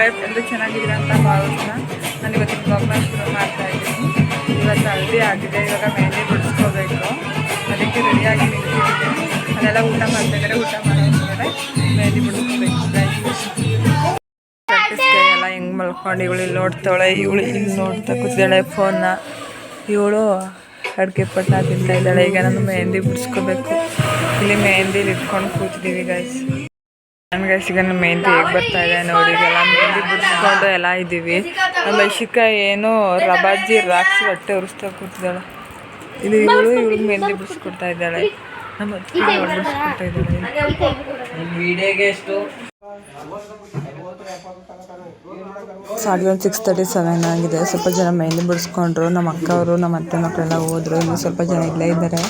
ಹೇಗಿದ್ದೀರಾ ಎಲ್ಲರೂ ಚೆನ್ನಾಗಿದ್ದೀರಾ ಅಂತ ಭಾವಿಸ್ತಾ ನಾನು ಇವತ್ತಿನ ಬ್ಲಾಗ್ನ ಶುರು ಮಾಡ್ತಾ ಇದ್ದೀನಿ. ಇವತ್ತು ಹಳದಿ ಆಗಿದೆ, ಇವಾಗ ಮೆಹಂದಿ ಬಿಡಿಸ್ಕೋಬೇಕು. ಅದಕ್ಕೆ ರೆಡಿಯಾಗಿ ನಿಂತಿದ್ದೀನಿ. ಅದೆಲ್ಲ ಊಟ ಮಾಡ್ತಾ ಇದ್ದಾರೆ ಊಟ ಮಾಡೋದ್ರೆ ಮೆಹಂದಿ ಬಿಡಿಸ್ಕೋಬೇಕು ಎಲ್ಲ ಹೆಂಗೆ ಮಲ್ಕೊಂಡು ಇವಳು ಇಲ್ಲಿ ನೋಡ್ತಾಳೆ, ಇವಳು ಇಲ್ಲಿ ನೋಡ್ತಾ ಕೂತಿದ್ದಾಳೆ ಫೋನ್ನ ಇವಳು ಅಡುಗೆ ಪಟ್ಟ ತಿಂತಾ ಇದ್ದಾಳೆ, ಈಗ ನಾನು ಮೆಹಂದಿ ಬಿಡಿಸ್ಕೋಬೇಕು. ಇಲ್ಲಿ ಮೆಹಂದಿಲಿ ಇಟ್ಕೊಂಡು ಕೂತಿದ್ದೀವಿ ಗೈಸ್ ಗೈಸ್ ಈಗ ಮೆಹಂದಿ ಹೇಗೆ ಬರ್ತಾ ಇದೆ ನೋಡಿ ಎಲ್ಲ ಮೆಹಂದಿ ಬಿಡಿಸ್ಕೊಂಡು ಎಲ್ಲ ಇದ್ದೀವಿ ನಮ್ಮ ಐಶಿಕ ಏನು ರಬಾಜಿ ರಾಕ್ಸ್ ಹೊಟ್ಟೆ ಉರಿಸ್ತಾ ಕೂತಿದ್ದಾಳೆ. ಇಲ್ಲಿ ಇವಳು ಇವಳು ಮೆಹಂದಿ ಬಿಡಿಸ್ಕೊಡ್ತಾ ಇದ್ದಾಳೆ. ನಮ್ಮ ಬಿಡಿಸ್ಕೊಡ್ತಾ ಇದ್ದಾಳೆ. ಸಾರಿ ಒಂದು ಸಿಕ್ಸ್ ತರ್ಟಿ ಸೆವೆನ್ ಆಗಿದೆ. ಸ್ವಲ್ಪ ಜನ ಮೆಹಂದಿ ಬಿಡಿಸ್ಕೊಂಡ್ರು. ನಮ್ಮ ಅಕ್ಕವರು ನಮ್ಮ ಅತ್ತೆ ಮಕ್ಕಳೆಲ್ಲ ಹೋದ್ರು. ಇನ್ನು ಸ್ವಲ್ಪ ಜನ ಇಲ್ಲೇ ಇದ್ದಾರೆ.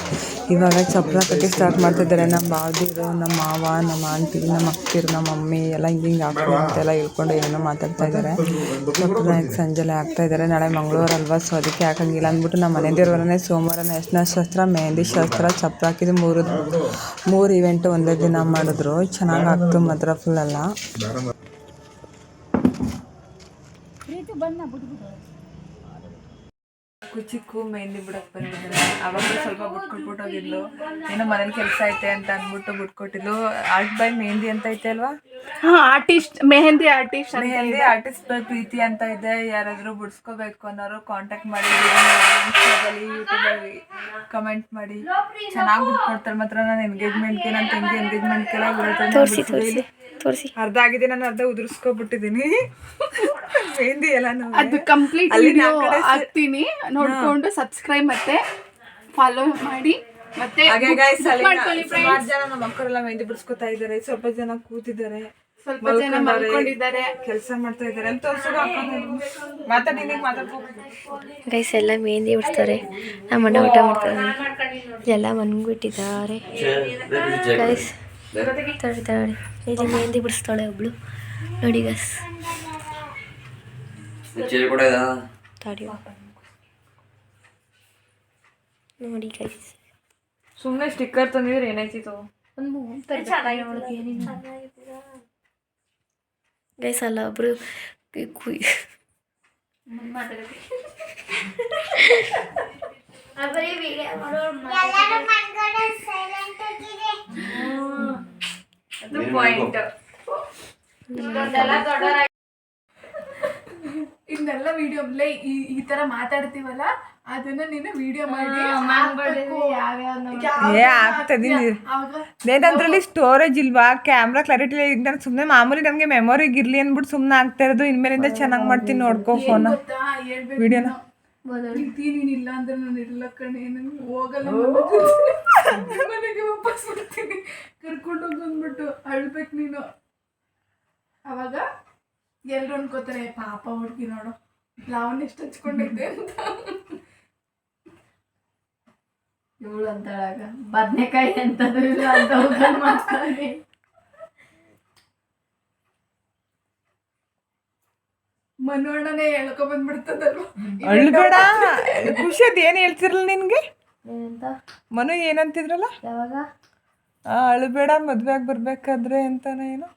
ಇವಾಗ ಚಪ್ಪಲ ಕಟ್ಟಿ ಸ್ಟಾರ್ಟ್ ಮಾಡ್ತಿದ್ದಾರೆ. ನಮ್ಮ ಬಾವದಿರು, ನಮ್ಮ ಮಾವ, ನಮ್ಮ ಆಂಟಿ, ನಮ್ಮ ಅಕ್ಕಿರು, ನಮ್ಮ ಮಮ್ಮಿ ಎಲ್ಲ ಹಿಂಗೆ ಹಿಂಗೆ ಹಾಕೊಂಡು ಅಂತೆಲ್ಲ ಹೇಳ್ಕೊಂಡು ಏನೋ ಮಾತಾಡ್ತಾ ಇದ್ದಾರೆ. ಚಪ್ಪಲ ಸಂಜೆಲೆ ಆಗ್ತಾ ಇದ್ದಾರೆ? ನಾಳೆ ಮಂಗಳೂರು ಅಲ್ವಾ? ಸೊ ಅದಕ್ಕೆ ಹಾಕಂಗಿಲ್ಲ ಅಂದ್ಬಿಟ್ಟು ನಮ್ಮ ಮನೆ ದೇವ್ರವರನೇ ಸೋಮವಾರನೇ ಅರ್ಶಿನ ಶಾಸ್ತ್ರ, ಮೆಹಂದಿ ಶಾಸ್ತ್ರ ಚಪ್ಪಲ ಹಾಕಿದ್ದು ಮೂರು ಮೂರು ಇವೆಂಟ್ ಒಂದೇ ದಿನ ಮಾಡಿದ್ರು. ಚೆನ್ನಾಗಿ ಆಗ್ತು ಮಾತ್ರ ಫುಲ್ ಎಲ್ಲ ಕುಚಿಕ್ಕು ಮೆಹಂದಿ ಬಿಡಕ್ ಬಂದಿದ್ದಾರೆ ಅವಾಗ ಸ್ವಲ್ಪ ಬಿಟ್ಕೊಟ್ಬಿಟ್ಟು ಹೋಗಿದ್ಲು. ಏನೋ ಮನೇಲಿ ಕೆಲಸ ಐತೆ ಅಂತ ಅಂದ್ಬಿಟ್ಟು ಬಿಟ್ಕೊಟ್ಟಿದ್ಲು ಆರ್ಟ್ ಬೈ ಮೆಹಂದಿ ಅಂತ ಐತೆ ಅಲ್ವಾ? ಹಾ artist mehndi artist mehndi artist by Preethi ಅಂತ ಇದೆ. ಯಾರಾದ್ರೂ ಬಿಡಿಸ್ಕೋಬೇಕು ಅನ್ನೋರು ಕಾಂಟ್ಯಾಕ್ಟ್ ಮಾಡಿ ಇನ್ಸ್ಟಾದಲ್ಲಿ ಯೂಟ್ಯೂಬಲ್ಲಿ ಕಮೆಂಟ್ ಮಾಡಿ. ಚೆನ್ನಾಗಿ ಬಿಟ್ಕೊಡ್ತಾರೆ ಮಾತ್ರ ನಾನು ಎಂಗೇಜ್ಮೆಂಟ್ಗೆ ನನ್ನ ತಂಗಿ ಎಂಗೇಜ್ಮೆಂಟ್ಗೆಲ್ಲ ತೋರಿಸಿ. ಅರ್ಧ ಆಗಿದೆ ನಾನು ಅರ್ಧ ಉದುರಿಸ್ಕೊಬಿಟ್ಟಿದ್ದೀನಿ ಮೆಹಂದಿ ಎಲ್ಲ ಅದು ಕಂಪ್ಲೀಟ್ ಅಲ್ಲಿ ವಿಡಿಯೋ ಕಡೆ ಹಾಕ್ತೀನಿ. ನೋಡ್ಕೊಂಡು ಸಬ್ಸ್ಕ್ರೈಬ್ ಮತ್ತೆ ಫಾಲೋ ಮಾಡಿ. ಮತ್ತೆ ಹಾಗೆ. ಸುಮಾರು ಜನ ನಮ್ಮ ಮಕ್ಕಳೆಲ್ಲ ಮೆಹಂದಿ ಬಿಡಿಸ್ಕೊತಾ ಇದ್ದಾರೆ. ಸ್ವಲ್ಪ ಜನ ಕೂತಿದ್ದಾರೆ. ಸ್ವಲ್ಪ ಜನ ಮಲ್ಕೊಂಡಿದ್ದಾರೆ. ಕೆಲಸ ಮಾಡ್ತಾ ಇದ್ದಾರೆ. ಅಂತ ತೋರ್ಸೋದು ಮಾತಾಡಿ ಗೈಸ್ ಎಲ್ಲ ಮೆಹಂದಿ ಬಿಡ್ತಾರೆ. ನಮ್ಮ ಅಣ್ಣ ಊಟ ಮಾಡ್ತಾರೆ. ಎಲ್ಲ ಮನ್ಬಿಟ್ಟಿದ್ದಾರೆ. ಗೈಸ್ ತಡಿ ತಡಿ ಇಲ್ಲಿ ಮೆಹಂದಿ ಬಿಡಿಸ್ತಾಳೆ ಒಬ್ಳು. ನೋಡಿ ಗಸ್ ಚೇರ್ ಕೂಡ ಇದಾ ತಡಿ. ನೋಡಿ ಗೈಸ್ ಸುಮ್ಮನೆ ಸ್ಟಿಕ್ಕರ್ ತಂದಿದ್ರೆ ಏನಾಯ್ತಿತ್ತು? ಗೈಸ್ ಅಲ್ಲ ಒಬ್ರು ಕುಯ್ ಇದನ್ನೆಲ್ಲ ವಿಡಿಯೋ ಈ ಈ ತರ ಮಾತಾಡ್ತೀವಲ್ಲ ಅದನ್ನ ನೀನು ವಿಡಿಯೋ ಮಾಡಿ. ಏ ಆಗ್ತದಿಲ್ಲ ಏನಂದ್ರಲ್ಲಿ ಸ್ಟೋರೇಜ್ ಇಲ್ವಾ? ಕ್ಯಾಮ್ರಾ ಕ್ಲಾರಿಟಿ ನಾನು ಸುಮ್ಮನೆ ಮಾಮೂಲಿ ನಮಗೆ ಮೆಮೊರಿಗೆ ಇರ್ಲಿ ಅಂದ್ಬಿಟ್ಟು ಸುಮ್ಮನೆ ಆಗ್ತಾ ಇರೋದು. ಇನ್ಮೇಲಿಂದ ಚೆನ್ನಾಗಿ ಮಾಡ್ತೀನಿ ನೋಡ್ಕೋ ಫೋನ್ ವಿಡಿಯೋನ ಪ್ರೀತಿ ನೀನ್ ಇಲ್ಲ ಅಂದ್ರೆ ನಾನು ಇರಲ್ಲ ಕಣೆ ಹೋಗಲ್ಲ ಮನೆಗೆ. ಮನೆಗೆ ವಾಪಸ್ ಬರ್ತೀನಿ. ಕರ್ಕೊಂಡು ಹೋಗ್ ಬಂದ್ಬಿಟ್ಟು ಅಳ್ಬೇಕು ನೀನು. ಅವಾಗ ಎಲ್ರು ಅನ್ಕೋತಾರೆ ಪಾಪ ಹುಡುಗಿ ನೋಡು ಲಾವಣ್ಯ ಎಷ್ಟು ಹಚ್ಕೊಂಡಿದ್ದೆ ಅಂತ. ಇವಳು ಅಂತಳಾಗ ಬದ್ನೆಕಾಯಿ ಎಂತದು ಇಲ್ಲ ಅಂತ ಮಾಡ್ತಾಳೆ ಮನೋಣ್ಣನೇ ಹೇಳ್ಕೊ ಬಂದ್ಬಿಡ್ತದಲ್ವ? ಅಳ್ಬೇಡ. ಖುಷಿ ಅದ್ ಏನು ಹೇಳ್ತಿರಲ್ಲ ನಿನ್ಗೆ? ಏನಂತ? ಮನು ಏನಂತಿದ್ರಲ್ಲ? ಯಾವಾಗ? ಆ, ಅಳ್ಬೇಡ ಮದ್ವೆ ಆಗಿ ಬರ್ಬೇಕಾದ್ರೆ ಅಂತಾನೆ ಏನು?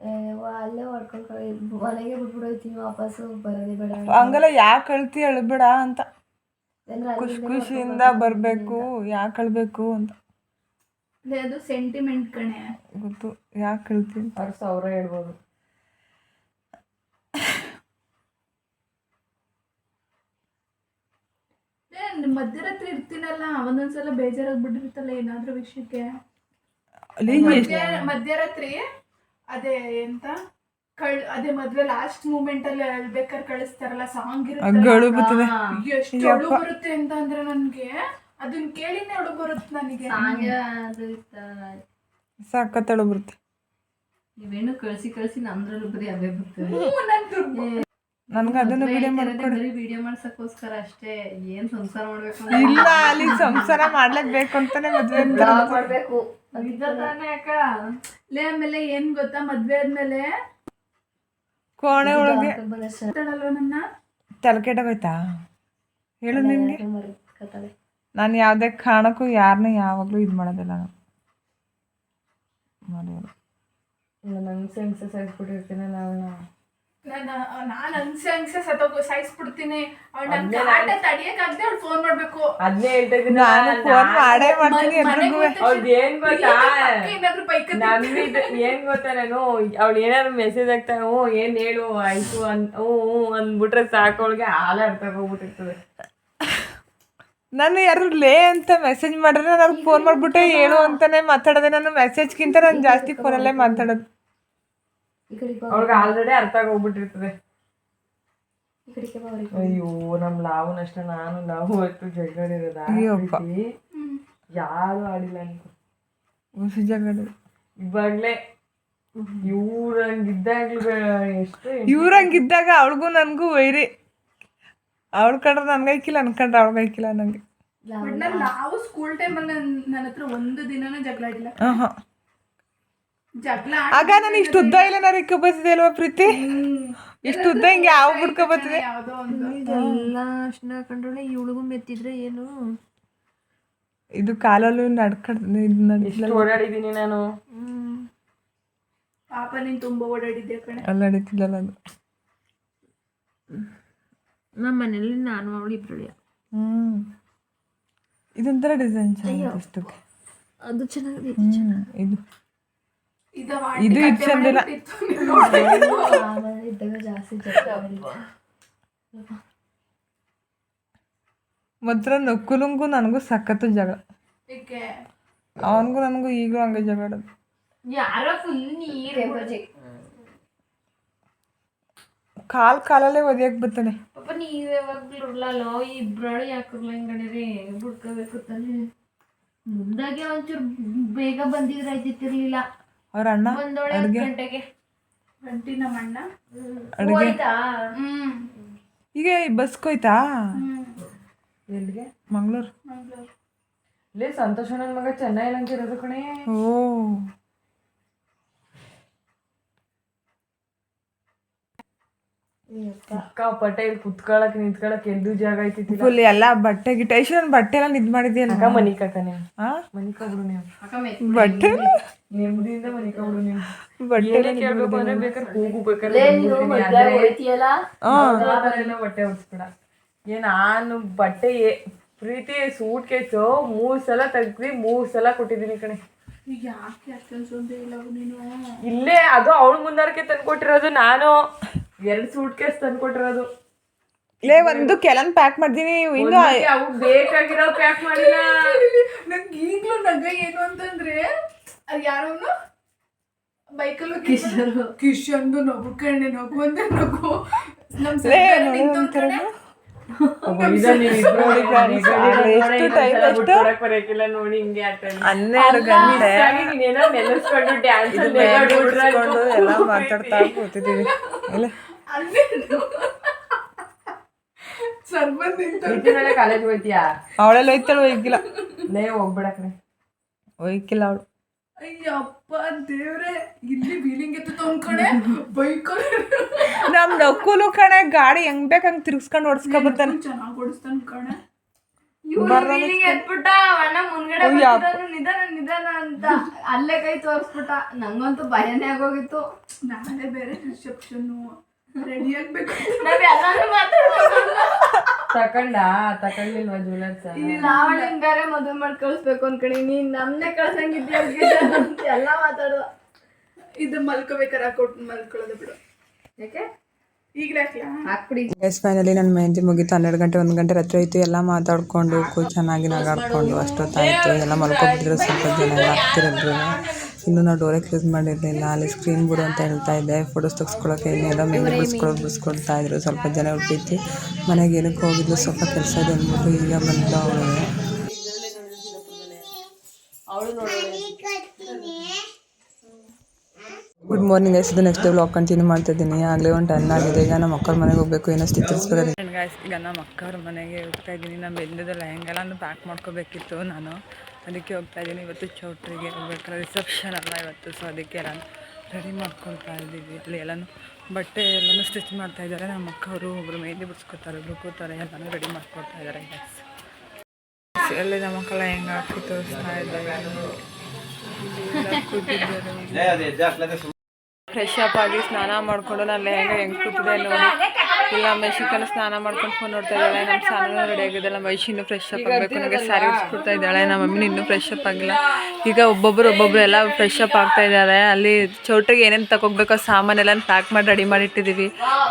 ಏ, ವಾ, ಅಲ್ಲೇ ಹೊಡ್ಕೊಂಡು ಮನೆಗೆ ಬಿಟ್ಬಿಟ್ಟು ಹೋಗ್ತೀನಿ ವಾಪಸ್ಸು ಬರೋದೇ ಬೇಡ ಹಂಗಲ್ಲ ಯಾಕೆ ಅಳ್ತಿ ಅಳ್ಬೇಡ ಅಂತ. ಅಂದ್ರೆ ಖುಷಿ ಖುಷಿಯಿಂದ ಬರ್ಬೇಕು ಯಾಕೆ ಅಳ್ಬೇಕು ಅಂತ. ಅದೇ ಅದು ಸೆಂಟಿಮೆಂಟ್ ಕಣೆ. ಗೊತ್ತು ಯಾಕೆ ಅಳ್ತಿ ಅಂತ. ಅವ್ರ ಹೇಳ್ಬೋದು ಏ, ಮಧ್ಯರಾತ್ರಿ ಇರ್ತೀನಲ್ಲ ಒಂದೊಂದ್ಸಲ ಬೇಜಾರಾಗ್ಬಿಟ್ಟಿರ್ತಲ್ಲ ಏನಾದ್ರೂ ವಿಷಯಕ್ಕೆ? ಮಧ್ಯರಾತ್ರಿ ಅದೇ ಎಂತ ಕಳ್ ಅದೇ ಮದ್ವೆ ಲಾಸ್ಟ್ ಮೂಮೆಂಟ್ ಅಲ್ಲಿ ಹೇಳ್ಬೇಕಾದ್ರೆ ಕಳಿಸ್ತಾರಲ್ಲ ಸಾಂಗ್ ಇರುತ್ತೆ ಬರ್ತದೆ ಎಷ್ಟು ಅಳು ಬರುತ್ತೆ ಅಂತ ಅಂದ್ರೆ ನನ್ಗೆ ಅದನ್ನ ಕೇಳಿನೇ ಅಳು ಬರುತ್ತೆ ನನಗೆ. ಸಾಕತ್ತಳು ಬರುತ್ತೆ. ನೀವೇನು ಕಳ್ಸಿ ಕಳ್ಸಿ ನಮ್ದ್ರಲ್ಲೂ ಬರೀ ಅವೇ ಬರ್ತವೆ ಹ್ಞೂ, ನನ್ ದುಡ್ಡು. ನನ್ಗೆ ಅದನ್ನು ವಿಡಿಯೋ ಮಾಡ್ಕೊಡು. ವಿಡಿಯೋ ಮಾಡ್ಸಕ್ಕೋಸ್ಕರ ಅಷ್ಟೇ ಏನ್ ಸಂಸಾರ ಮಾಡ್ಬೇಕು ಇಲ್ಲ ಅಲ್ಲಿ ಸಂಸಾರ ಮಾಡ್ಲೇಬೇಕು ಅಂತಾನೆ ಮದ್ವೆ ಅಕ್ಕ. ಲೇ ಆಮೇಲೆ ಏನ್ ಗೊತ್ತಾ ಮದ್ವೆ ಆದ್ಮೇಲೆ? ಕೋಣೆ ಒಳಗೆ. ನನ್ನ? ತಲೆ ಕೆಟ್ಟೋಯ್ತಾ ಹೇಳು ನಿನ್ಗೆ ನಾನು ಯಾವುದೇ ಕಾರಣಕ್ಕೂ ಯಾರನ್ನ ಯಾವಾಗಲೂ ಇದು ಮಾಡೋದಿಲ್ಲ ನಾನು. ಮಾಡೋದು ನಂಗೆ ಸೆನ್ಸಸ್ ಆಗ್ಬಿಟ್ಟಿರ್ತೀನಿ ನಾನು ನಾನು ನಾನು ಅನ್ಸೆ ಅನ್ಸೆ ಸತ್ತೋಗು ಸಾಯಿಸ್ಬಿಡ್ತೀನಿ. ಅವ್ಳು ನನ್ನ ಆಟ ತಡಿಯಕ್ಕಾಗದೆ ಅವ್ಳು ಫೋನ್ ಮಾಡ್ಬೇಕು. ಅದ್ನೇ ಹೇಳ್ತಾ ಇದ್ದೀನಿ ನಾನು ಫೋನ್ ಮಾಡೇ ಮಾಡ್ತೀನಿ ಎಲ್ರಿಗೂ. ಏನ್ ಗೊತ್ತಾ? ಏನಾದ್ರು ಬೈಕ್ ನಮ್ಮಿದ್ ಏನ್ ಗೊತ್ತಾ ನಾನು? ಅವ್ಳು ಏನಾದ್ರು ಮೆಸೇಜ್ ಆಗ್ತಾ ಹ್ಞೂ ಏನ್ ಹೇಳು ಆಯ್ತು ಅನ್ ಹ್ಞೂ ಹ್ಞೂ ಅಂದ್ಬಿಟ್ರೆ ಸಾಕು ಅವಳಿಗೆ ಹಾಲ ಅರ್ಥ ಹೋಗ್ಬಿಟ್ಟಿರ್ತದೆ. ನಾನು ಯಾರು ಲೇ ಅಂತ ಮೆಸೇಜ್ ಮಾಡಿದ್ರೆ ನನಗೆ ಫೋನ್ ಮಾಡ್ಬಿಟ್ಟೆ ಹೇಳು ಅಂತಾನೆ ಮಾತಾಡೋದೆ. ನಾನು ಮೆಸೇಜ್ಗಿಂತ ನಾನು ಜಾಸ್ತಿ ಫೋನಲ್ಲೇ ಮಾತಾಡೋದು. ಈ ಕಡೆಗೆ ಬಾ. ಅವ್ಳಿಗೆ ಆಲ್ರೆಡಿ ಅರ್ಥ ಆಗೋಗ್ಬಿಟ್ಟಿರ್ತದೆ. ಈ ಕಡೆಗೆ ಬಾ ಅವ್ರಿಗೆ. ಅಯ್ಯೋ ನಮ್ ಲಾವನ್ ಅಷ್ಟ ನಾನು ಲಾವು ಅಷ್ಟು ಜಗಳಿರೋದ ಅಯ್ಯಪ್ಪ. ಯಾರು ಆಡಿಲ್ಲ ಅನ್ಕೊ. ಹೊಸ ಜಗಳ ಇವಾಗ್ಲೇ ಇವ್ರಂಗಿದ್ದಾಗ್ಲೂ ಎಷ್ಟು ಇವ್ರು ಹಂಗಿದ್ದಾಗ ಅವಳಿಗೂ ನನಗೂ ವೈರಿ. ಅವಳ ಕಂಡ್ರೆ ನನ್ಗೆ ಐಕಿಲ್ಲ ಅನ್ಕೊಂಡ್ರೆ ಅವಳಿಗೆ ಐಕಿಲ್ಲ ನನಗೆ ನಾವು ಸ್ಕೂಲ್ ಟೈಮಲ್ಲಿ ನನ್ನ ಹತ್ರ ಒಂದು ದಿನನೂ ಜಗಳ ಆಡಿಲ್ಲ. ಹಾಂ ಜಗಳ ಆಗ ನಾನು ಇಷ್ಟು ಉದ್ದ ಇಲ್ಲ ನಾನು ಇಕ್ಕೊಬತ್ತಿದೆ ಅಲ್ವಾ ಪ್ರೀತಿ? ಇಷ್ಟು ಉದ್ದ ಹಿಂಗೆ ಯಾವ ಬಿಡ್ಕೋ ಬತ್ತಿದೆ ಇದೆಲ್ಲ ಅಷ್ಟನ್ನ ಕಂಡ್ರೆ ಇವಳಿಗೂ ಮೆತ್ತಿದ್ರೆ ಏನು? ಇದು ಕಾಲಲ್ಲೂ ನಡ್ಕಡ್ ಓಡಾಡಿದೀನಿ ನಾನು. ಪಾಪ ನೀನು ತುಂಬ ಓಡಾಡಿದ್ದೆ ಕಣೆ. ಅಲ್ಲಿ ನಡೀತಿದ್ದಲ್ಲ ಅದು ನಮ್ಮ ಮನೇಲಿ ನಾನು ಅವಳು ಇಬ್ಬರು ಹ್ಞೂ ಇದೊಂಥರ ಡಿಸೈನ್ ಚೆನ್ನಾಗಿ ಅಷ್ಟಕ್ಕೆ. ಅದು ಚೆನ್ನಾಗಿದೆ. ಇದು. ಇದು ಇದು ಇದು ಚಂದಿಲ್ಲ ಆಮೇಲೆ ಇದ್ದಾಗ ಜಾಸ್ತಿ ಜಗಳ ಮಾತ್ರ ನಕ್ಕುಲಂಗೂ ನನಗೂ ಸಖತ್ತು ಜಗಳ. ಅವನಿಗೂ ನನಗೂ ಈಗಲೂ ಹಂಗೆ ಜಗಳ ಯಾರೋ ಫುಲ್ ನೀರು ಕಾಲ್ ಕಾಲಲ್ಲೇ ಒದಿಯಕ್ಕೆ ಬರ್ತಾನೆ ಪಾಪ ನೀವ್ ಯಾವಾಗ್ಲೂ ಇರ್ಲಲ್ಲ ಇಬ್ರಳು ಬಿಡ್ಕೋಬೇಕು ತಾನೆ. ಮುಂದಾಗೆ ಒಂಚೂರು ಬೇಗ ಬಂದಿದ್ರೆ ಆಯ್ತಿರ್ಲಿಲ್ಲ ಅವ್ರ ಅಣ್ಣ? ಅಡುಗೆ? ಅಡುಗೆ? ಈಗ ಬಸ್ಕೋಯ್ತಾ ಎಲ್ಲಿಗೆ? ಮಂಗ್ಳೂರು? ಮಂಗ್ಳೂರ್. ಲೇ ಸಂತೋಷ ಮಗ ಚೆನ್ನಾಗಿ ಇರೋದು ಕಣೆ. ಓ. ಸಿಕ್ಕಾಪಟ್ಟೆ ಇಲ್ಲಿ ಕುತ್ಕೊಳಕ್ ನಿಂತ್ಕೊಳಕ್ ಎಲ್ಲೂ ಜಾಗ ಐತಿ ಫುಲ್ ಎಲ್ಲ ಬಟ್ಟೆ ಗಿಟ್ಟ. ನಾನು ಬಟ್ಟೆ ಎಲ್ಲ ನಿದ್ ಮಾಡಿದ್ಯಲ್ಲ? ಅಕ್ಕ ಮನಿಕಕ್ಕ ನೀವು. ಹಾ ಮನಿಕಬ್ರು ನೀವು. ಬಟ್ಟೆ? ನೆಮ್ಮದಿಯಿಂದ ಮನಿಕಬ್ರು ನೀವು. ಬಟ್ಟೆ ಏನೇ ಕೇಳ್ಬೇಕು ಅಂದ್ರೆ ಬೇಕಾದ್ರೆ ಕೂಗು ಬೇಕಾದ್ರೆ ಬಟ್ಟೆ ಹೊಡ್ಸ್ಬೇಡ ಏ ನಾನು ಬಟ್ಟೆ ಏ- ಪ್ರೀತಿ ಸೂಟ್ ಕೇಸು ಮೂರ್ ಸಲ ತೆಗ್ದಿ ಮೂರ್ ಸಲ ಕೊಟ್ಟಿದ್ದೀನಿ ಕಣೆ. ಇಲ್ಲೇ ಅದು ಅವಳ ಮುಂದಾರಕ್ಕೆ ತಂದ್ಕೊಟ್ಟಿರೋದು ನಾನು. ಎರಡ್ ಸೂಟ್ ಕೇಸ್ ತಂದ್ಕೊಟ್ಟಿರೋದು. ಲೇ ಒಂದು ಕೆಲನ್ ಪ್ಯಾಕ್ ಮಾಡ್ತೀನಿ ಇನ್ನು ಒಂದಕ್ಕೆ ಅವು ಬೇಕಾಗಿರೋ ಪ್ಯಾಕ್ ಮಾಡಿಲ್ಲ ನಂಗೆ ಈಗಲೂ ನಗ ಏನು ಅಂತಂದ್ರೆ ಅದು ಯಾರು ಬೈಕಲ್ಲೂ ಕಿಶನ್. ಕಿಶನ್ದು ನಗು ಕಣ್ಣೆ ನಗು ಅಂದ್ರೆ ನಗು. ನಮ್ ಲೇ ನೋಡು ನಿಂತವ್ನ್ ಒಂಥರ ಕಣೆ. ಎಷ್ಟು ಟೈಮ್ ಎಷ್ಟು ನೋಡಿ ಹಿಂಗೆ ಹನ್ನೆರಡು ಗಂಟೆ. ನೀನೇನೋ ನೆನೆಸ್ಕೊಂಡು ಡ್ಯಾನ್ಸ್ ಬಿಡಿಸ್ಕೊಂಡು ಎಲ್ಲ ಮಾತಾಡ್ತಾ ಕೂತಿದ್ದೀವಿ ಇಲ್ಲ. ನಿಂತ ಕಾಲೇಜ್ ಹೋಯ್ತೀಯಾ ಅವಳೆಲ್ಲ ಹೋಯ್ತಾಳೆ ಒಯ್ಕಿಲ್ಲ ಲೇ ಹೋಗ್ಬೇಡ ಕಣೆ. ಒಯ್ಕಿಲ್ಲ ಅವಳು. ಅಯ್ಯಪ್ಪ ದೇವ್ರೆ. ಇಲ್ಲಿ ಬೀಲಿಂಗ್ ಇತ್ತು ಕಡೆ ಬೈಕ್ ನಮ್ ನಕ್ಕುಲು ಕಣೆ ಗಾಡಿ ಹೆಂಗ್ ಬೇಕ್ ಹಂಗ್ ತಿರ್ಸ್ಕೊಂಡು ಓಡಿಸ್ಕೊ ಬರ್ತಾನೆ. ಚೆನ್ನಾಗಿ ಓಡಿಸ್ತಾನ ಕಣೆ. ಎತ್ಬಿಟ್ಟ ಅಣ್ಣ ಮುಂದ್ಗಡೆ ಬರ್ತಿದ್ದಾನೆ, ನಿಧಾನ ನಿಧಾನ ಅಂತ ಅಲ್ಲೇ ಕೈ ತೋರಿಸ್ಬಿಟ್ಟ. ನಂಗಂತೂ ಭಯನೇ ಆಗೋಗಿತ್ತು. ನಾನೇ ಬೇರೆ ರಿಸೆಪ್ಷನ್ ತಕೊಂಡ? ತಕೊಂಡಿಲ್ವ ಜುವೆಲರ್ಸ್ ಲಾವಣ್ಯನ್ ಬೇರೆ ಮದುವೆ ಮಾಡಿ ಕಳ್ಸ್ಬೇಕು ಅನ್ಕಣಿ ನೀನ್ ನಮ್ನೆ ಕಳ್ಸಂಗಿದ್ಯ ಅಂತ ಎಲ್ಲ ಮಾತಾಡುವ. ಇದು ಮಲ್ಕೋಬೇಕಾರೆ ಕೊಟ್ಟು ಮಲ್ಕೊಳ್ಳೋದು ಬಿಡು. ಯಾಕೆ? ಎಸ್ ಫೈನಲಿ ನನ್ನ ಮೆಹಂದಿ ಮುಗಿತು. ಹನ್ನೆರಡು ಗಂಟೆ ಒಂದು ಗಂಟೆ ರಾತ್ರಿ ಆಯಿತು ಎಲ್ಲ ಮಾತಾಡ್ಕೊಂಡು ಕೂ ಚೆನ್ನಾಗಿ ನಗಾಡ್ಕೊಂಡು ಅಷ್ಟೊತ್ತಾಯ್ತು. ಎಲ್ಲ ಮಲ್ಕೊಬಿಟ್ಟಿದ್ರು ಸ್ವಲ್ಪ ಜನ ಎಲ್ಲ ಆಗ್ತಿರಲ್ರು ಇನ್ನೂ ನಾವು ಡೋರೆ ಯೂಸ್ ಮಾಡಿರಲಿಲ್ಲ. ಅಲ್ಲಿ ಸ್ಕ್ರೀನ್ ಬಿಡು ಅಂತ ಹೇಳ್ತಾ ಇದ್ದೆ ಫೋಟೋಸ್ ತೆಗ್ಸ್ಕೊಳಕ್ಕೆ ಇನ್ನೆಲ್ಲ ಮೇಲೆ ಬಿಡಿಸ್ಕೊಳ್ಳೋದು ಬಿಡಿಸ್ಕೊಳ್ತಾ ಇದ್ರು. ಸ್ವಲ್ಪ ಜನ ಹುಟ್ಟಿದ್ದು ಮನೆಗೆ ಏನಕ್ಕೆ ಹೋಗಿದ್ಲು? ಸ್ವಲ್ಪ ಕೆಲಸ ಇದೆ ಅಂದ್ಬಿಟ್ಟು ಈಗ ಬಂದ ಗುಡ್ ಮಾರ್ನಿಂಗ್ ಗೈಸ್ ಇದು ನೆಕ್ಸ್ಟ್ ಡೇ ಬ್ಲಾಗ್ ಕಂಟಿನ್ಯೂ ಮಾಡ್ತಾ ಇದ್ದೀನಿ. ಆಗಲೇ ಒಂದು ಟೆನ್ ಆಗಿದೆ. ಈಗ ನಮ್ಮ ಮಕ್ಕಳ ಮನೆಗೆ ಹೋಗಬೇಕು. ಏನೋ ಸ್ಟಿಚರ್ಸ್ಬೇಕು ಗೈಸ್ ಈಗ ನಮ್ಮ ಅಕ್ಕವ್ರ ಮನೆಗೆ ಹೋಗ್ತಾ ಇದ್ದೀನಿ. ನಮ್ಮ ಬೆಂದದ ಲೆಹಂಗೆಲ್ಲ ಪ್ಯಾಕ್ ಮಾಡ್ಕೋಬೇಕಿತ್ತು ನಾನು. ಅದಕ್ಕೆ ಹೋಗ್ತಾ ಇದ್ದೀನಿ. ಇವತ್ತು ಚೌಟ್ರಿಗೆ ಹೋಗ್ಬೇಕಾದ್ರೆ ರಿಸೆಪ್ಷನ್ ಅಲ್ಲ ಇವತ್ತು ಸೊ ಅದಕ್ಕೆ ನಾನು ರೆಡಿ ಮಾಡ್ಕೊಳ್ತಾ ಇದ್ದೀವಿ. ಅಲ್ಲಿ ಎಲ್ಲನೂ ಬಟ್ಟೆ ಎಲ್ಲನೂ ಸ್ಟಿಚ್ ಮಾಡ್ತಾ ಇದ್ದಾರೆ. ನಮ್ಮ ಅಕ್ಕವರು ಒಬ್ಬರು ಮೆಹಂದಿ ಬಿಡಿಸ್ಕೊತಾರೆ ಒಬ್ರು ಕೂತಾರೆ ಎಲ್ಲನೂ ರೆಡಿ ಮಾಡ್ಕೊಳ್ತಾ ಇದ್ದಾರೆ ಗ್ಯಾಸ್ ಅಲ್ಲಿ ನಮ್ಮ ಮಕ್ಕಳ ಹೆಂಗೆ ಹಾಕಿ ತೋರಿಸ್ತಾ ಇದ್ದಾರೆ. ಫ್ರೆಶ್ ಅಪ್ ಆಗಿ ಸ್ನಾನ ಮಾಡಿಕೊಂಡು ನಾನು ಹೆಂಗೆ ಹೆಂಗೆ ಕೂತಿದೆ ನೋಡಿ. ಇಲ್ಲ ಮೆಶಿಕನ ಸ್ನಾನ ಮಾಡ್ಕೊಂಡು ಫೋನ್ ನೋಡ್ತಾ ಇದ್ದಾಳೆ. ನಮ್ಮ ಸ್ನಾನ ರೆಡಿ ಆಗಿದೆ. ನಮ್ಮ ಇನ್ನೂ ಫ್ರೆಶ್ ಅಪ್ ಆಗಬೇಕು. ನನಗೆ ಸ್ಯಾರಿ ಉಡ್ಸ್ಕೊಡ್ತಾ ಇದ್ದಾಳೆ. ನಮ್ಮ ಮಮ್ಮಿನ ಇನ್ನೂ ಫ್ರೆಶ್ ಅಪ್ ಆಗಿಲ್ಲ ಈಗ ಒಬ್ಬೊಬ್ಬರು ಒಬ್ಬೊಬ್ರು ಎಲ್ಲ ಫ್ರೆಶ್ ಅಪ್ ಆಗ್ತಾ ಇದ್ದಾರೆ. ಅಲ್ಲಿ ಚೌಟ್ರಿಗೆ ಏನೇನು ತಗೋಬೇಕೋ ಸಾಮಾನೆಲ್ಲ ಪ್ಯಾಕ್ ಮಾಡಿ ರೆಡಿ ಮಾಡಿ ಇಟ್ಟಿದ್ದೀವಿ.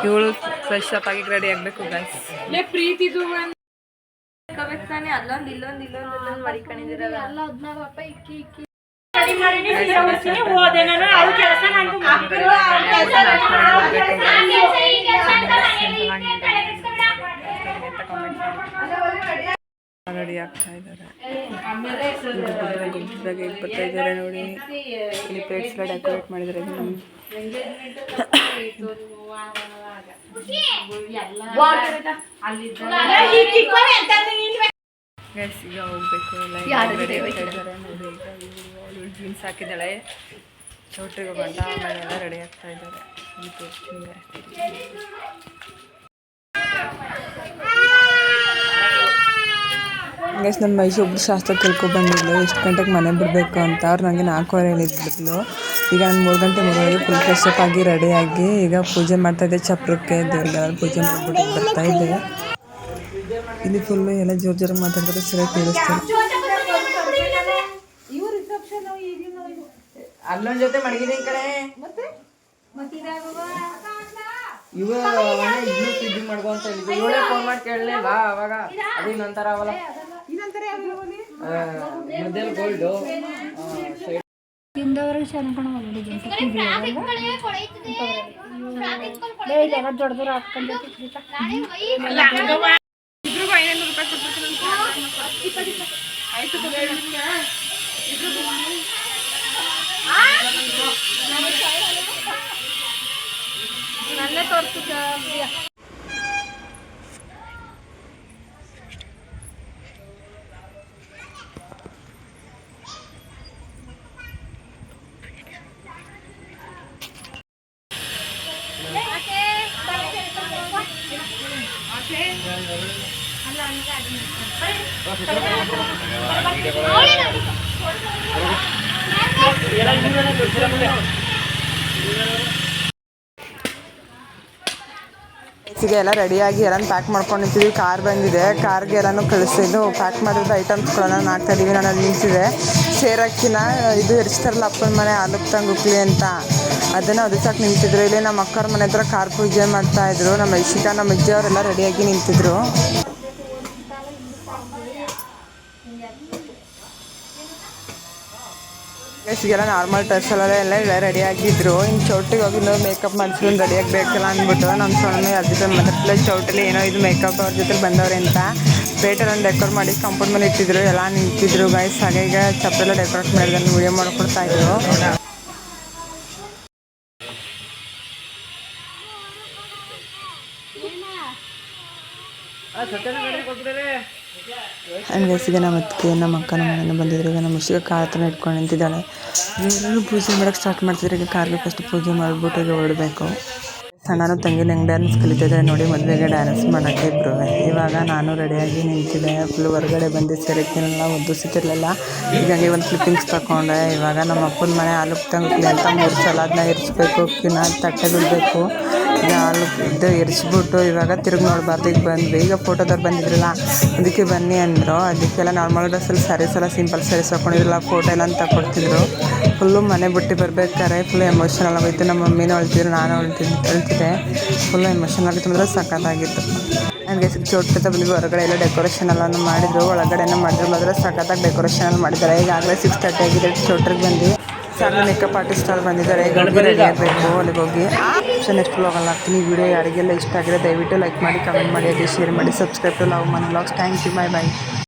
ಇವಳು ಫ್ರೆಶ್ ಅಪ್ ಆಗಿ ರೆಡಿ ಆಗಬೇಕು ಗೈಸ್ ತಾನೆ? ಅಲ್ಲೊಂದು ಇಲ್ಲೊಂದು ಇಲ್ಲೊಂದು ಮಡಿಕೊಂಡಿದ್ದೀರಲ್ಲ. ಪಾಪ ಇಕ್ಕಿ ಇಕ್ಕಿ ರೆಡಿ ಆಗ್ತಾ ಇದ್ದಾರೆ ಗುಂಪಿದಾಗ ಬರ್ತಾ ಇದ್ದಾರೆ ನೋಡಿ ಇಲ್ಲಿ ಪ್ಲೇಟ್ಸ್ ಡೆಕೋರೇಟ್ ಮಾಡಿದ್ದಾರೆ ಗೈಸ್ ಈಗ ಹೋಗ್ಬೇಕು ಜೀನ್ಸ್ ಹಾಕಿದ್ದಾಳೆ ಚೌಟ್ರಿಗೆ ಬಂದ ಆಮೇಲೆ ಎಲ್ಲ ರೆಡಿ ಆಗ್ತಾ ಇದ್ದಾರೆ ಗೈಸ್ ನಾನು ಮೈಸೂರು ಒಬ್ರು ಶಾಸ್ತ್ರ ತಿಳ್ಕೊ ಬಂದಿದ್ಲು. ಎಷ್ಟು ಗಂಟೆಗೆ ಮನೆ ಬಿಡಬೇಕು ಅಂತ ಅವ್ರು ನನಗೆ ನಾಲ್ಕೂವರೆ ಹೇಳಿದ್ಬಿಟ್ಲು ಈಗ ನಾನು ಮೂರು ಗಂಟೆ ಮೂರುವರೆಗೆ ಫುಲ್ ಫ್ರೆಶ್ ಅಪ್ ಆಗಿ ರೆಡಿಯಾಗಿ ಈಗ ಪೂಜೆ ಮಾಡ್ತಾ ಇದ್ದೆ. ಚಪ್ರಕ್ಕೆ ದೇವ್ರಿಗೆಲ್ಲ ಪೂಜೆ ಮಾಡಿಬಿಟ್ಟು ಬರ್ತಾ ಇದ್ದೆ. ಇಲ್ಲಿ ಫುಲ್ಲು ಎಲ್ಲ ಜೋರು ಜೋರು ಮಾತಾಡಿದ್ರೆ ಸರಿ ಕೇಳಿಸ್ತಾರೆ ಅಲ್ಲೊಂದು ಜೊತೆ ಕಡೆ ಇವ ಇನ್ನೂ ಅಂತ ಹೇಳಿದ್ದು ಇವಳೇ ಫೋನ್ ಮಾಡಿ ಕೇಳಲೇ ಬಾ ಅವಾಗ ಅದೇ ನಂತರ ಅವಲ್ಲ. ಮೊದಲು ಗೋಲ್ಡು ತಿಂದವ್ರಿಗೆ ಚೆನ್ನಾಗಿ ದೊಡ್ಡದವ್ರು ಹಾಕೊಂಡು ಈಗ ಎಲ್ಲ ರೆಡಿಯಾಗಿ ಎಲ್ಲನೂ ಪ್ಯಾಕ್ ಮಾಡ್ಕೊಂಡು ನಿಂತಿದ್ವಿ. ಕಾರ್ ಬಂದಿದೆ. ಕಾರ್ಗೆ ಎಲ್ಲನೂ ಕಳಿಸಿದ್ದು ಪ್ಯಾಕ್ ಮಾಡಿದ ಐಟಮ್ಸ್ಗಳನ್ನ ಹಾಕ್ತಾ ಇದ್ದೀವಿ ನಾನು ಅಲ್ಲಿ ನಿಂತಿದೆ ಸೇರಕ್ಕಿನ ಇದು ಎರಿಸ್ತಾರಲ್ಲ ಅಪ್ಪನ ಮನೆ, ಆಲುಕ್ ತಂಗುಕ್ಲಿ ಅಂತ. ಅದನ್ನು ಒದಿಸಕ್ಕೆ ನಿಂತಿದ್ರು. ಇಲ್ಲಿ ನಮ್ಮ ಅಕ್ಕರ ಮನೆ ಹತ್ರ ಕಾರ್ ಪೂಜೆ ಮಾಡ್ತಾ ಇದ್ರು. ನಮ್ಮ ಇಶಿಕಾ ನಮ್ಮ ಅಜ್ಜಿ ಅವರೆಲ್ಲ ರೆಡಿಯಾಗಿ ನಿಂತಿದ್ರು. ಈಗೆಲ್ಲ ನಾರ್ಮಲ್ ಡ್ರೆಸ್ ಎಲ್ಲ ಎಲ್ಲ ರೆಡಿ ಆಗಿದ್ರು. ಇನ್ನು ಚೌಟಿಗೆ ಹೋಗಿ ಇನ್ನೂ ಮೇಕಪ್ ಮಾಡಿಸ್ಕೊಂಡು ರೆಡಿ ಆಗಬೇಕಲ್ಲ ಅಂದ್ಬಿಟ್ಟು ನಮ್ಮ ಸೊಣ್ಣ ಅದ್ರ ಜೊತೆ ಚೌಟಲ್ಲಿ ಏನೋ ಇದು ಮೇಕಪ್ ಅವ್ರ ಜೊತೆ ಬಂದವ್ರೆ ಅಂತ ಪೇಟೆಲ್ಲ ಡೆಕೋರ್ ಮಾಡಿ ಕಂಪೌಂಡ್ ಮೇಲೆ ಇಟ್ಟಿದ್ರು, ಎಲ್ಲ ನಿಂತಿದ್ರು ಗೈಸ್ ಹಾಗೆ ಈಗ ಚಪ್ಪೆಲ್ಲ ಡೆಕೋರೇಟ್ ಮಾಡಿದ್ರೆ ವಿಡಿಯೋ ಮಾಡ್ಕೊಡ್ತಾ ಇದ್ರು. ಸತ್ಯನಗರ ಈಗ ನಮ್ಮ ಅತ್ತಿಗೆ ನಮ್ಮ ಅಕ್ಕ ನಮ್ಮ ಮನೆಯಿಂದ ಬಂದಿದ್ರು. ಈಗ ನಮ್ಮ ಇಷ್ಟಿಗೆ ಕಾರ್ ಹತ್ರ ಇಟ್ಕೊಂಡು ನಿಂತಿದ್ದಾಳೆ. ಎಲ್ಲರೂ ಪೂಜೆ ಮಾಡೋಕ್ಕೆ ಸ್ಟಾರ್ಟ್ ಮಾಡ್ತಿದ್ರು. ಈಗ ಕಾರ್ಗೆ ಫಸ್ಟ್ ಪೂಜೆ ಮಾಡಿಬಿಟ್ಟು ಈಗ ಹೊರಡಬೇಕು. ಸಣ್ಣನು ತಂಗಿನ ನಂಗೆ ಡ್ಯಾನ್ಸ್ ಕಲಿತಿದ್ದಾರೆ ನೋಡಿ ಮದುವೆಗೆ ಡ್ಯಾನ್ಸ್ ಮಾಡೋಕ್ಕೆ ಇಬ್ಬರು ಇವಾಗ ನಾನು ರೆಡಿಯಾಗಿ ನಿಂತಿದ್ದೆ. ಫುಲ್ ಹೊರಗಡೆ ಬಂದು ಸೆರೆಕಿನೆಲ್ಲ ಈಗ ಹಂಗೆ ಒಂದು ಕ್ಲಿಪ್ಪಿಂಗ್ಸ್ ತಗೊಂಡೆ. ಇವಾಗ ನಮ್ಮ ಅಪ್ಪನ ಮನೆ ಹಾಲು ತಂಗ್ಲಿ ಅಂತ ಮೂರು ಸಲ ಅದನ್ನ ಇರಿಸ್ಬೇಕು ಕಿನ್ನ ತಟ್ಟೆ ಬಿಡಬೇಕು. ಈಗ ಹಾಲು ಇದು ಇರಿಸ್ಬಿಟ್ಟು ಇವಾಗ ತಿರುಗಿ ನೋಡಬಾರ್ದು. ಈಗ ಬಂದ್ವಿ. ಈಗ ಫೋಟೋದವ್ರು ಬಂದಿದ್ರಲ್ಲ, ಅದಕ್ಕೆ ಬನ್ನಿ ಅಂದರು. ಅದಕ್ಕೆಲ್ಲ ನಾರ್ಮಲ್ ಡ್ರೆಸ್ಸಲ್ಲಿ ಸ್ಯಾರೀಸ್ ಎಲ್ಲ ಸಿಂಪಲ್ ಸ್ಯಾರೀಸ್ ಹಾಕೊಂಡಿದ್ರಲ್ಲ ಫೋಟೋ ಎಲ್ಲ ಅಂತ ಕೊಡ್ತಿದ್ರು. ಫುಲ್ಲು ಮನೆ ಬಿಟ್ಟು ಬರ್ಬೇಕಾದ್ರೆ ಫುಲ್ ಎಮೋಷನಲ್ ಆಗೋಯ್ತು. ನಮ್ಮ ಮಮ್ಮಿನೂ ಅಳ್ತಿದ್ರು, ನಾನು ಅಳ್ತಿದ್ದೆ ಅಳ್ತಿದ್ದೆ. ಫುಲ್ ಎಮೋಷನ್ ಆಗಿತ್ತು ಅಂದರೆ ಸಖತ್ತಾಗಿತ್ತು. ನನಗೆ ಚೋಟ ಬಂದ್ವಿ ಹೊರಗಡೆ ಎಲ್ಲ ಡೆಕೋರೇಷನ್ ಎಲ್ಲ ಮಾಡಿದ್ರು. ಒಳಗಡೆನೂ ಮಾಡಿದ್ರು. ಮಾತ್ರ ಸಖತ್ತಾಗಿ ಡೆಕೋರೇಷನ್ ಎಲ್ಲ ಮಾಡಿದ್ದಾರೆ. ಈಗಾಗಲೇ ಸಿಕ್ಸ್ ತರ್ಟಿ ಆಗಿದೆ. ಚೋಟ್ರಿಗೆ ಬಂದು ಸಣ್ಣ ಮೇಕಪ್ ಆರ್ಟಿಸ್ಟ್ ಅಲ್ಲಿ ಬಂದಿದ್ದಾರೆ. ರೆಡಿ ಆಗಬೇಕು. ಅಲ್ಲಿಗೆ ಹೋಗಿ. ನೆಕ್ಸ್ಟ್ ವ್ಲಾಗಲ್ಲಿ ಹಾಕ್ತೀನಿ. ವಿಡಿಯೋ ಯಾರಿಗೆಲ್ಲ ಇಷ್ಟ ಆಗಿದೆ ದಯವಿಟ್ಟು ಲೈಕ್ ಮಾಡಿ ಕಮೆಂಟ್ ಮಾಡಿ ಅದೇ ಶೇರ್ ಮಾಡಿ. Subscribe to love man blogs thank you bye bye